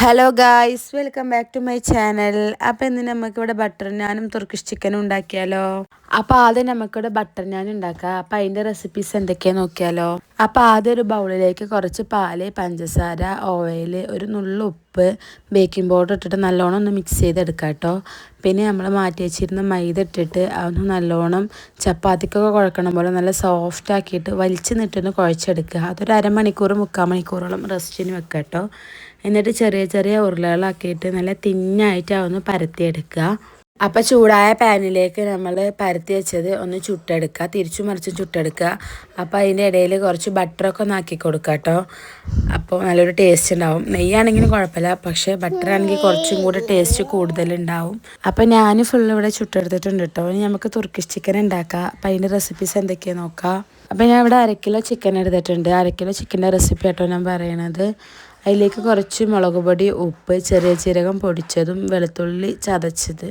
Hello guys welcome back to my channel അപ്പോൾ ഇന്ന് നമുക്കിവിടെ ബട്ടർ നാനും തുർക്കിഷ് ചിക്കനും ഉണ്ടാക്കിയാലോ? അപ്പോൾ ആദ്യം നമുക്കിവിടെ ബട്ടർ ഞാൻ ഉണ്ടാക്കാം. അപ്പോൾ അതിന്റെ റെസിപ്പീസ് എന്തൊക്കെയാണെന്ന് നോക്കിയാലോ? അപ്പോൾ ആദ്യം ഒരു ബൗളിലേക്ക് കുറച്ച് പാൽ പഞ്ചസാര ഓയിൽ ഒരു നുള്ളു ഉപ്പ് ബേക്കിംഗ് പൗഡർ ഇട്ടിട്ട് നല്ലോണം ഒന്ന് മിക്സ് ചെയ്തെടുക്കാം കേട്ടോ പിന്നെ നമ്മൾ മാറ്റി വെച്ചിരുന്ന മൈദ ഇട്ടിട്ട് അതൊന്ന് നല്ലോണം ചപ്പാത്തിക്കൊക്കെ കുഴക്കണം പോലെ നല്ല സോഫ്റ്റ് ആക്കിയിട്ട് വലിച്ചു നിട്ടൊന്ന് കുഴച്ചെടുക്കുക. അതൊരു അരമണിക്കൂർ മുക്കാൽ മണിക്കൂറോളം റെസ്റ്റിന് വെക്കുക കേട്ടോ എന്നിട്ട് ചെറിയ ചെറിയ ഉരുളകളാക്കിയിട്ട് നല്ല തിന്നായിട്ട് അതൊന്ന് പരത്തിയെടുക്കുക. അപ്പോൾ ചൂടായ പാനിലേക്ക് നമ്മൾ പരത്തി വെച്ചത് ഒന്ന് ചുട്ടെടുക്കുക. തിരിച്ചു മറിച്ച് ചുട്ടെടുക്കുക. അപ്പോൾ അതിന്റെ ഇടയിൽ കുറച്ച് ബട്ടറൊക്കെ ഒന്ന് ആക്കി കൊടുക്കുക കേട്ടോ. അപ്പോൾ നല്ലൊരു ടേസ്റ്റ് ഉണ്ടാവും. നെയ്യാണെങ്കിലും കുഴപ്പമില്ല. പക്ഷേ ബട്ടർ ആണെങ്കിൽ കുറച്ചും കൂടി ടേസ്റ്റ് കൂടുതലുണ്ടാവും അപ്പോൾ ഞാൻ ഫുൾ ഇവിടെ ചുട്ടെടുത്തിട്ടുണ്ട് കേട്ടോ. ഇനി നമുക്ക് തുർക്കിഷ് ചിക്കൻ ഉണ്ടാക്കാം. അപ്പോൾ അതിന്റെ റെസിപ്പീസ് എന്തൊക്കെയാണ് നോക്കാം. അപ്പോൾ ഞാൻ ഇവിടെ അര കിലോ ചിക്കൻ എടുത്തിട്ടുണ്ട്. അര കിലോ ചിക്കന്റെ റെസിപ്പി കേട്ടോ ഞാൻ പറയണത്. അതിലേക്ക് കുറച്ച് മുളക് പൊടി ഉപ്പ് ചെറിയ ജീരകം പൊടിച്ചതും വെളുത്തുള്ളി ചതച്ചത്.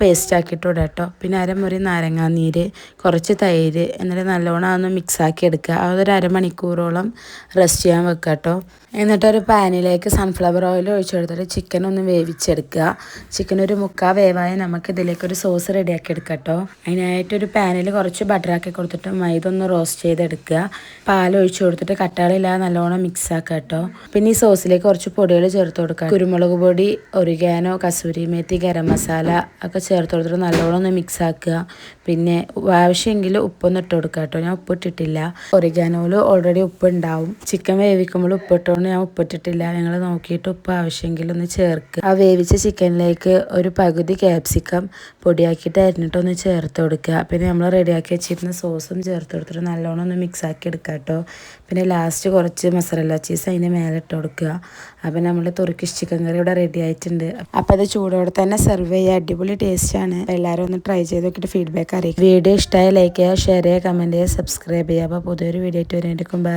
പേസ്റ്റ് ആക്കിയിട്ട് കേട്ടോ പിന്നെ അരമുറി നാരങ്ങാനീര് കുറച്ച് തൈര് എന്നിട്ട് നല്ലോണം അതൊന്ന് മിക്സാക്കി എടുക്കുക അതൊരു അരമണിക്കൂറോളം റെസ്റ്റ് ചെയ്യാൻ വെക്കുക കേട്ടോ എന്നിട്ടൊരു പാനിലേക്ക് സൺഫ്ലവർ ഓയിൽ ഒഴിച്ചു കൊടുത്തിട്ട് ചിക്കൻ ഒന്ന് വേവിച്ചെടുക്കുക ചിക്കൻ ഒരു മുക്കാ വേവായ നമുക്ക് ഇതിലേക്ക് ഒരു സോസ് റെഡിയാക്കി എടുക്കാം കേട്ടോ അതിനായിട്ടൊരു പാനിൽ കുറച്ച് ബട്ടറാക്കി കൊടുത്തിട്ട് മൈദ ഒന്ന് റോസ്റ്റ് ചെയ്തെടുക്കുക പാൽ ഒഴിച്ചു കൊടുത്തിട്ട് കട്ടാളില്ലാതെ നല്ലോണം മിക്സ് ആക്കുക കേട്ടോ പിന്നെ ഈ സോസിലേക്ക് കുറച്ച് പൊടികൾ ചേർത്ത് കൊടുക്കുക കുരുമുളക് പൊടി ഒരിഗാനോ കസൂരി മേത്തി ഗരം മസാല ഒക്കെ ചേർത്ത് കൊടുത്തിട്ട് നല്ലോണം ഒന്ന് മിക്സ് ആക്കുക. പിന്നെ ആവശ്യമെങ്കിൽ ഉപ്പൊന്ന് ഇട്ട് കൊടുക്കുക കേട്ടോ. ഞാൻ ഉപ്പിട്ടിട്ടില്ല ഒറിഗാനോയിൽ ഓൾറെഡി ഉപ്പ് ഉണ്ടാവും ചിക്കൻ വേവിക്കുമ്പോൾ ഉപ്പ് ഇട്ടുകൊണ്ട് ഞാൻ ഉപ്പിട്ടിട്ടില്ല ഞങ്ങൾ നോക്കിയിട്ട് ഉപ്പ് ആവശ്യമെങ്കിൽ ഒന്ന് ചേർക്കുക. ആ വേവിച്ച ചിക്കനിലേക്ക് ഒരു പകുതി ക്യാപ്സിക്കം പൊടിയാക്കിയിട്ട് അരിഞ്ഞിട്ട് ഒന്ന് ചേർത്ത് കൊടുക്കുക. പിന്നെ നമ്മൾ റെഡിയാക്കി വെച്ചിരുന്ന സോസും ചേർത്ത് കൊടുത്തിട്ട് നല്ലോണം ഒന്ന് മിക്സ് ആക്കി എടുക്കുക കേട്ടോ. പിന്നെ ലാസ്റ്റ് കുറച്ച് മസാല ചീസ് അതിന്റെ മേലെ ഇട്ട് കൊടുക്കുക. അപ്പം നമ്മൾ തുർക്കിഷ് ചിക്കൻ കറി ഇവിടെ റെഡി ആയിട്ടുണ്ട്. അപ്പം അത് ചൂടോടെ തന്നെ സെർവ് ചെയ്യുക. അടിപൊളി ടേസ്റ്റാണ് എല്ലാവരും ഒന്ന് ട്രൈ ചെയ്ത് നോക്കിയിട്ട് ഫീഡ്ബാക്ക് അറിയിക്കും. വീഡിയോ ഇഷ്ടമായി ലൈക്ക് ചെയ്യുക ഷെയർ ചെയ്യുക കമന്റ് ചെയ്യുക സബ്സ്ക്രൈബ് ചെയ്യുക. അപ്പോൾ പുതിയൊരു വീഡിയോ ആയിട്ട് വരുന്നതായിരിക്കും ബൈ